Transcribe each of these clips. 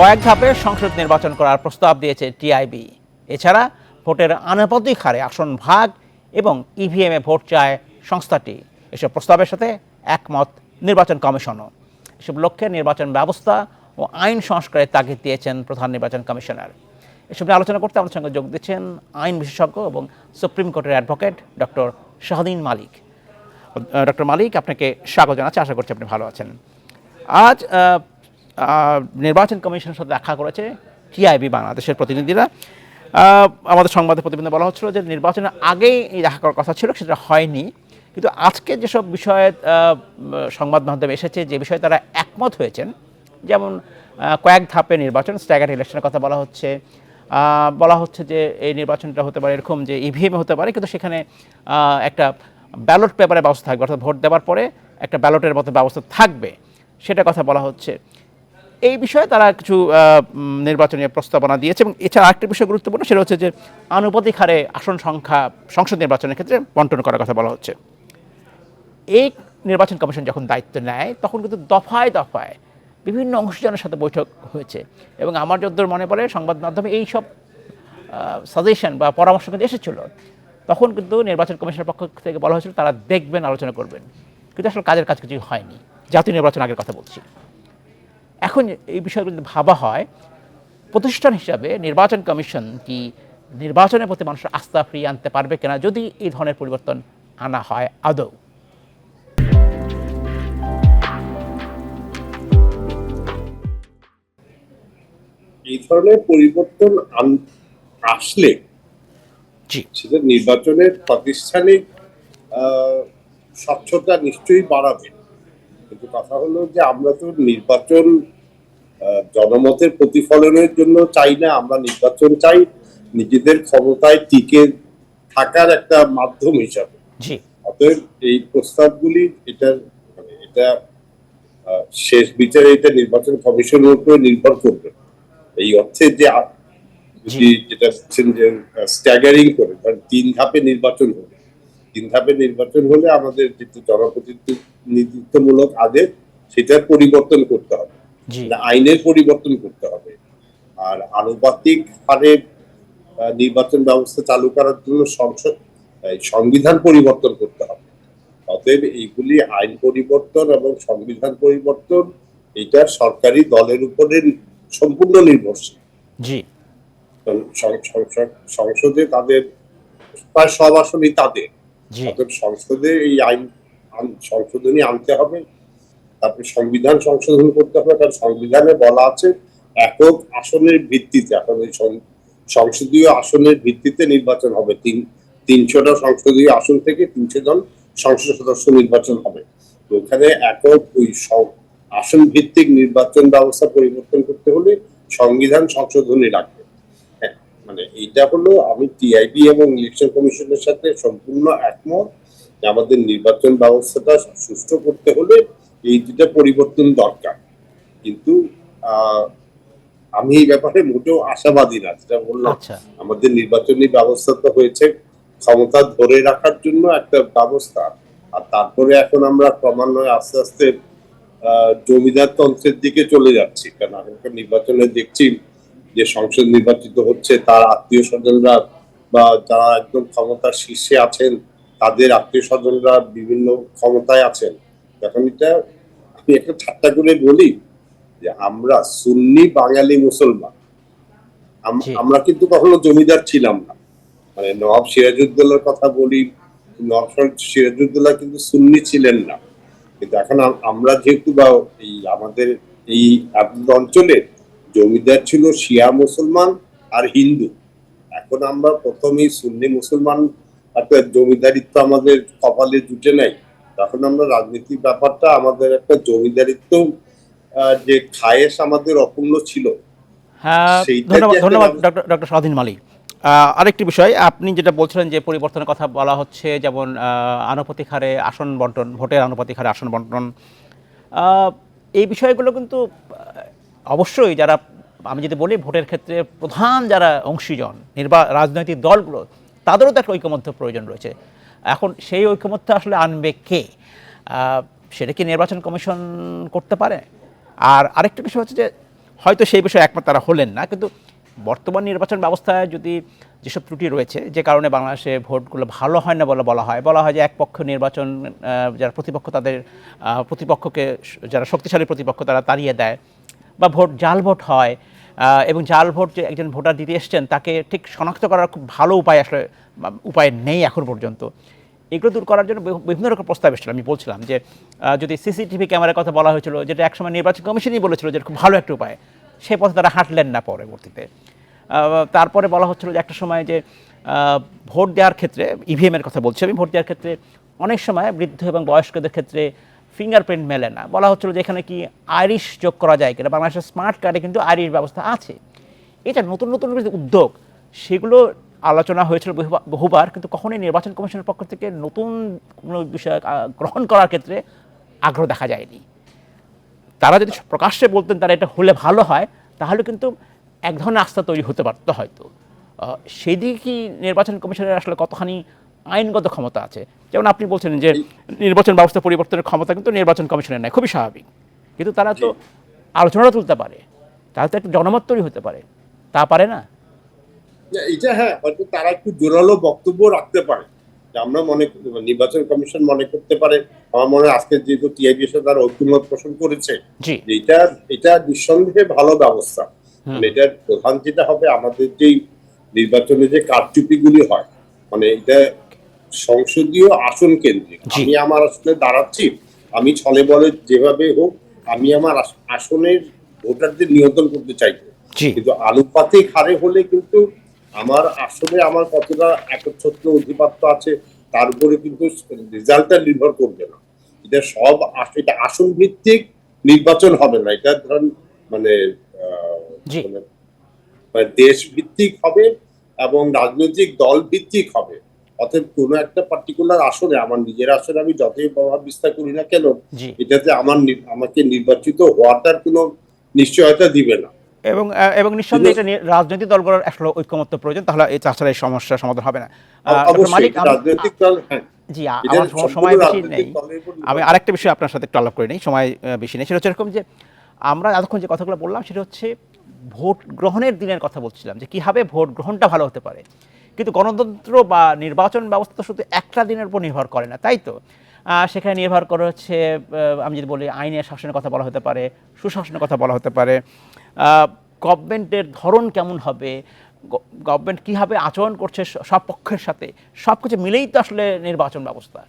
কয়েক ধাপে সংসদ নির্বাচন করার প্রস্তাব দিয়েছে টিআইবি এছাড়া ভোটের আনুপাতিক হারে আসন ভাগ এবং ইভিএমে ভোট চায় সংস্থাটি। এসব প্রস্তাবের সাথে একমত নির্বাচন কমিশনও। এসব লক্ষ্যে নির্বাচন ব্যবস্থা ও আইন সংস্কারের তাগিদ দিয়েছেন প্রধান নির্বাচন কমিশনার। এসব নিয়ে আলোচনা করতে আমাদের সঙ্গে যোগ দিচ্ছেন আইন বিশেষজ্ঞ এবং সুপ্রিম কোর্টের advocate doctor Shahdin Malik. Doctor Malik, আপনাকে স্বাগত জানাচ্ছি। আশা করছি আপনি ভালো আছেন। আজ নির্বাচন কমিশনের সাথে দেখা করেছে টিআইবি বাংলাদেশের প্রতিনিধিরা। আমাদের সংবাদে প্রতিবেদনে বলা হচ্ছিল যে নির্বাচনের আগেই এই দেখা করার কথা ছিল, সেটা হয়নি। কিন্তু আজকে যেসব বিষয়ে সংবাদ মাধ্যমে এসেছে, যে বিষয়ে তারা একমত হয়েছেন, যেমন কয়েক ধাপে নির্বাচন স্ট্যাগার ইলেকশনের কথা বলা হচ্ছে বলা হচ্ছে যে এই নির্বাচনটা হতে পারে এরকম যে ইভিএম হতে পারে, কিন্তু সেখানে একটা ব্যালট পেপারের ব্যবস্থা থাকবে, অর্থাৎ ভোট দেওয়ার পরে একটা ব্যালটের মতো ব্যবস্থা থাকবে, সেটা কথা বলা হচ্ছে। এই বিষয়ে তারা কিছু নির্বাচনী প্রস্তাবনা দিয়েছে এবং এছাড়া আরেকটি বিষয় গুরুত্বপূর্ণ, সেটা হচ্ছে যে আনুপাতিক হারে আসন সংখ্যা সংসদ নির্বাচনের ক্ষেত্রে বন্টন করার কথা বলা হচ্ছে। এই নির্বাচন কমিশন যখন দায়িত্ব নেয়, তখন কিন্তু দফায় দফায় বিভিন্ন অংশজনের সাথে বৈঠক হয়েছে এবং আমার যদ্দূর মনে পড়ে, সংবাদ মাধ্যমে এই সব সাজেশন বা পরামর্শ কিন্তু এসেছিল। তখন কিন্তু নির্বাচন কমিশনের পক্ষ থেকে বলা হয়েছিল তারা দেখবেন, আলোচনা করবেন। কিন্তু আসলে কাজের কাজ কিছু হয়নি। জাতীয় নির্বাচন আগের কথা বলছি। এখন এই বিষয়গুলো যদি ভাবা হয় প্রতিষ্ঠান হিসাবে নির্বাচন কমিশন কি নির্বাচনের প্রতি মানুষের আস্থা ফিরিয়ে আনতে পারবে কিনা যদি এই ধরনের পরিবর্তন আনা হয় আদৌ? এই ধরনের পরিবর্তন আসলে সেটা নির্বাচনের প্রাতিষ্ঠানিক আহ, স্বচ্ছতা নিশ্চয়ই বাড়াবে। কিন্তু কথা হলো যে আমরা তো নির্বাচন জনমতের প্রতিফলনের জন্য চাই না আমরা নির্বাচন চাই নিজেদের ক্ষমতায় টিকে থাকার একটা মাধ্যম হিসাবে। অতএব এই প্রস্তাবগুলি এটা মানে এটা শেষ বিচারে এটা নির্বাচন কমিশনের উপরে নির্ভর করবে। এই অর্থে যে যেটা স্ট্যাগারিং করে তিন ধাপে নির্বাচন হবে তিন ধাপে নির্বাচন হলে আমাদের যেহেতু জনপ্রতিনিধিত্বমূলক আদেশ সেটার পরিবর্তন করতে হবে। মানে আইনের পরিবর্তন করতে হবে। আর আনুপাতিক হারে নির্বাচন ব্যবস্থা চালু করার জন্য সংসদ সংবিধান পরিবর্তন করতে হবে। অতএব এইগুলি আইন পরিবর্তন এবং সংবিধান পরিবর্তন এটা সরকারি দলের উপরে সম্পূর্ণ নির্ভরশীল। জি। সংসদে তাদের প্রায় সব আসনই তাদের। সংসদে এই আইন সংশোধনী আনতে হবে। তারপরে সংবিধান সংশোধন করতে হবে। কারণ সংবিধানে বলা আছে, একক আসনের ভিত্তিতে, এখন ওই সংসদীয় আসনের ভিত্তিতে নির্বাচন হবে। তিন, তিনশোটা সংসদীয় আসন থেকে তিনশো জন সংসদ সদস্য নির্বাচন হবে। তো ওখানে একক ওই আসন ভিত্তিক নির্বাচন ব্যবস্থা পরিবর্তন করতে হলে সংবিধান সংশোধনী লাগবে। মানে এইটা হলো আমি টিআইবি এবং ইলেকশন কমিশনের সাথে সম্পূর্ণ একমত যে আমাদের নির্বাচন ব্যবস্থাটা সুষ্ঠু করতে হলে এই দুটা পরিবর্তন দরকার। কিন্তু আমি এই ব্যাপারে মোটেও আশাবাদী না যেটা বললাম আচ্ছা। আমাদের নির্বাচনী ব্যবস্থা তো হয়েছে ক্ষমতা ধরে রাখার জন্য একটা ব্যবস্থা। আর তারপরে এখন আমরা ক্রমান্বয়ে আস্তে আস্তে আহ, জমিদার তন্ত্রের দিকে চলে যাচ্ছি। কারণ এখনকার নির্বাচনে দেখছি যে সংসদ নির্বাচিত হচ্ছে তার আত্মীয় স্বজনরা বা যারা একদম ক্ষমতার শীর্ষে আছেন তাদের আত্মীয় স্বজনরা বিভিন্ন ক্ষমতায় আছেন। এখন এটা আমি একটা ঠাট্টা করে বলি যে আমরা সুন্নি বাঙালি মুসলমান। আমরা কিন্তু কখনো জমিদার ছিলাম না। মানে নবাব সিরাজউদ্দৌলার কথা বলি নবাব সিরাজউদ্দৌলা কিন্তু সুন্নি ছিলেন না। কিন্তু এখন আম- আমরা যেহেতু বা এই আমাদের এই আপনাদের অঞ্চলে জমিদার ছিল শিয়া মুসলমান আর হিন্দু। এখন আমরা প্রথমেই সুন্নি মুসলমান একটা জমিদারিত্ব আমাদের কপালে জুটে নাই। তখন আমরা রাজনীতির ব্যাপারটা আমাদের একটা জমিদারিত্ব যে খায়েশ আমাদের অপূর্ণ ছিল। হ্যাঁ ধন্যবাদ ধন্যবাদ ডক্টর স্বাধীন মালিক। আহ, আরেকটি বিষয় আপনি যেটা বলছিলেন যে পরিবর্তনের কথা বলা হচ্ছে যেমন আনুপাতিক হারে আসন বন্টন ভোটের আনুপাতিক হারে আসন বন্টন। এই বিষয়গুলো কিন্তু অবশ্যই যারা, আমি যদি বলি ভোটের ক্ষেত্রে প্রধান যারা অংশীজন, নির্বা, রাজনৈতিক দলগুলো, তাদেরও তো একটা ঐকমত্য প্রয়োজন রয়েছে। এখন সেই ঐকমত্য আসলে আনবে কে? সেটা কি নির্বাচন কমিশন করতে পারে? আর আরেকটা বিষয় হচ্ছে যে, হয়তো সেই বিষয়ে একমত তারা হলেন না, কিন্তু বর্তমান নির্বাচন ব্যবস্থায় যদি যেসব ত্রুটি রয়েছে, যে কারণে বাংলাদেশে ভোটগুলো ভালো হয় না বলে বলা হয় বলা হয় যে এক পক্ষ নির্বাচন যারা প্রতিপক্ষ তাদের প্রতিপক্ষকে, যারা শক্তিশালী প্রতিপক্ষ তারা তাড়িয়ে দেয় বা ভোট জাল ভোট হয় এবং জাল ভোট যে একজন ভোটার দিতে এসছেন, তাকে ঠিক শনাক্ত করার খুব ভালো উপায় আসলে উপায় নেই এখন পর্যন্ত। এগুলো দূর করার জন্য বিভিন্ন রকম প্রস্তাব এসেছিল, আমি বলছিলাম যে যদি সিসিটিভি ক্যামেরার কথা বলা হয়েছিল, যেটা একসময় নির্বাচন কমিশনই বলেছিল যে খুব ভালো একটা উপায়, সে পথে তারা হাঁটলেন না পরবর্তীতে। তারপরে বলা হচ্ছিল যে একটা সময় যে ভোট দেওয়ার ক্ষেত্রে ইভিএমের কথা বলছি আমি, ভোট দেওয়ার ক্ষেত্রে অনেক সময় বৃদ্ধ এবং বয়স্কদের ক্ষেত্রে ফিঙ্গারপ্রিন্ট মেলে না। বলা হচ্ছিল যে এখানে কি আইরিশ যোগ করা যায় কিনা। বাংলাদেশের স্মার্ট কার্ডে কিন্তু আইরিশ ব্যবস্থা আছে। এটা নতুন নতুন উদ্যোগ। সেগুলো আলোচনা হয়েছিল বহুবা- বহুবার কিন্তু কখনোই নির্বাচন কমিশনের পক্ষ থেকে নতুন কোনো বিষয় গ্রহণ করার ক্ষেত্রে আগ্রহ দেখা যায়নি। তারা যদি প্রকাশ্যে বলতেন তারা এটা হলে ভালো হয় তাহলে কিন্তু এক ধরনের আস্থা তৈরি হতে পারতো হয়তো। আহ, সেই দিকে কি নির্বাচন কমিশনের আসলে কতখানি আইনগত ক্ষমতা আছে। যেমন আপনি বলছেন যে নির্বাচন ব্যবস্থা পরিবর্তনের ক্ষমতা কিন্তু নির্বাচন কমিশনের নাই খুবই স্বাভাবিক। কিন্তু তারা তো আলোচনা তুলতে পারে। তাহলে তো একটা জনমত তৈরি হতে পারে। তা পারে না? এটা হ্যাঁ হয়তো তারা একটু জোরালো বক্তব্য রাখতে পারে। আমরা মনে নির্বাচন কমিশন মনে করতে পারে। আমার মনে হয় আজকে যেহেতু টিআইবি এর সাথে তারা ঐক্যমত পোষণ করেছে এটা এটা নিঃসন্দেহে ভালো ব্যবস্থা। মানে এটার প্রধান যেটা হবে আমাদের যেই নির্বাচনে যে কারচুপি গুলি হয় মানে এটা সংসদীয় আসন কেন্দ্রিক। জি। আমি আমার আসলে দাঁড়াচ্ছি আমি ছলে বলে যেভাবে হোক আমি আমার আস- আসনের ভোটারদের নিয়ন্ত্রণ করতে চাইব কিন্তু আনুপাতিক হারে হলে কিন্তু আমার আসলে আমার কতটা একচ্ছত্র অধিপত্য আছে তার উপরে কিন্তু রেজাল্টটা নির্ভর করবে না। এটা সব এটা আসন ভিত্তিক নির্বাচন হবে না। এটা ধরেন মানে আহ, মানে মানে দেশ ভিত্তিক হবে এবং রাজনৈতিক দল ভিত্তিক হবে। অর্থাৎ কোনো একটা পার্টিকুলার আসনে আমার নিজের আসনে আমি যতই প্রভাব বিস্তার করি না কেন এটাতে আমার আমাকে নির্বাচিত হওয়াটার কোনো নিশ্চয়তা দিবে না। এবং এবং নিঃসন্দেহে এটা রাজনৈতিক দলগুলোর আসলে ঐক্যমত্য প্রয়োজন তাহলে এই তাছাড়া এই সমস্যার সমাধান হবে না। মালিক রাজনৈতিক দল হ্যাঁ। জি আমার সময় বেশি নেই। আমি আরেকটা বিষয় আপনার সাথে একটু আলাপ করে নেই সময় বেশি নেই সেটা হচ্ছে এরকম যে আমরা এতক্ষণ যে কথাগুলো বললাম সেটা হচ্ছে ভোট গ্রহণের দিনের কথা বলছিলাম যে কীভাবে ভোট গ্রহণটা ভালো হতে পারে। কিন্তু গণতন্ত্র বা নির্বাচন ব্যবস্থা শুধু একটা দিনের উপর নির্ভর করে না তাই তো? সেখানে নির্ভর করে হচ্ছে আমি যদি বলি আইনের শাসনের কথা বলা হতে পারে সুশাসনের কথা বলা হতে পারে গভর্নমেন্টের ধরন কেমন হবে গভর্নমেন্ট কীভাবে আচরণ করছে সব পক্ষের সাথে সব কিছু মিলেই তো আসলে নির্বাচন ব্যবস্থা।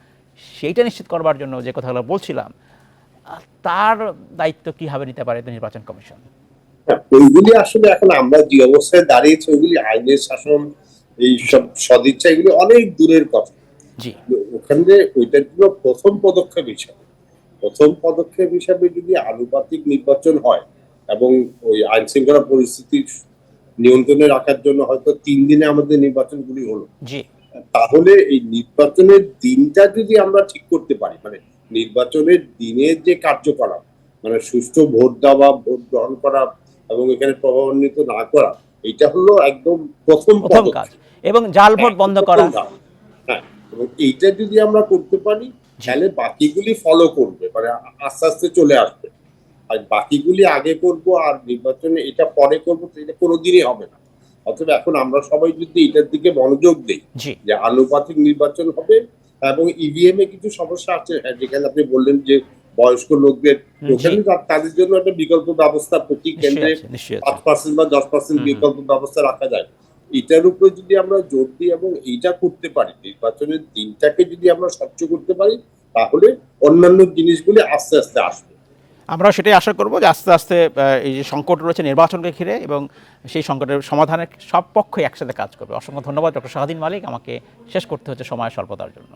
সেইটা নিশ্চিত করবার জন্য যে কথাগুলো বলছিলাম তার দায়িত্ব কীভাবে নিতে পারে নির্বাচন কমিশন? হ্যাঁ, ওইগুলি আসলে এখন আমরা যে অবস্থায় দাঁড়িয়েছি ওইগুলি আইনের শাসন এই সব সদিচ্ছা এগুলো অনেক দূরের কথা। ওখানে ওইটার জন্য প্রথম পদক্ষেপ হিসাবে। প্রথম পদক্ষেপ হিসাবে যদি আনুপাতিক নির্বাচন হয় এবং ওই আইন শৃঙ্খলা পরিস্থিতি নিয়ন্ত্রণে রাখার জন্য হয়তো তিন দিনে আমাদের নির্বাচনগুলি হলো। তাহলে এই নির্বাচনের দিনটা যদি আমরা ঠিক করতে পারি মানে নির্বাচনের দিনের যে কার্যকলাপ মানে সুষ্ঠু ভোট দেওয়া ভোট গ্রহণ করা এবং এখানে প্রভাবান্বিত না করা এটা হলো একদম প্রথম প্রথম কাজ। এবং জাল ভোট বন্ধ করা। হ্যাঁ এবং এইটা যদি আমরা করতে পারি তাহলে বাকিগুলি ফলো করবে মানে আস্তে আস্তে চলে আসবে। আর বাকিগুলি আগে করব আর নির্বাচনে এটা পরে করব এটা কোনোদিনই হবে না। অথবা এখন আমরা সবাই যদি এটার দিকে মনোযোগ দিই যে আনুপাতিক নির্বাচন হবে এবং ইভিএম এ কিছু সমস্যা আছে হ্যাঁ, যেখানে আপনি বললেন যে বয়স্ক লোকদের ওখানে তাদের জন্য একটা বিকল্প ব্যবস্থা প্রতি কেন্দ্রে পাঁচ পার্সেন্ট বা দশ পার্সেন্ট। বিকল্প ব্যবস্থা রাখা যায়। এটার উপরে যদি আমরা জোর দিই এবং এইটা করতে পারি নির্বাচনের দিনটাকে যদি আমরা স্বচ্ছ করতে পারি তাহলে অন্যান্য জিনিসগুলি আস্তে আস্তে আসবে। আমরা সেটাই আশা করব যে আস্তে আস্তে এই যে সংকট রয়েছে নির্বাচনকে ঘিরে এবং সেই সংকটের সমাধানে সব পক্ষই একসাথে কাজ করবে। অসংখ্য ধন্যবাদ ডক্টর শাহাদিন মালিক। আমাকে শেষ করতে হচ্ছে সময় স্বল্পতার জন্য।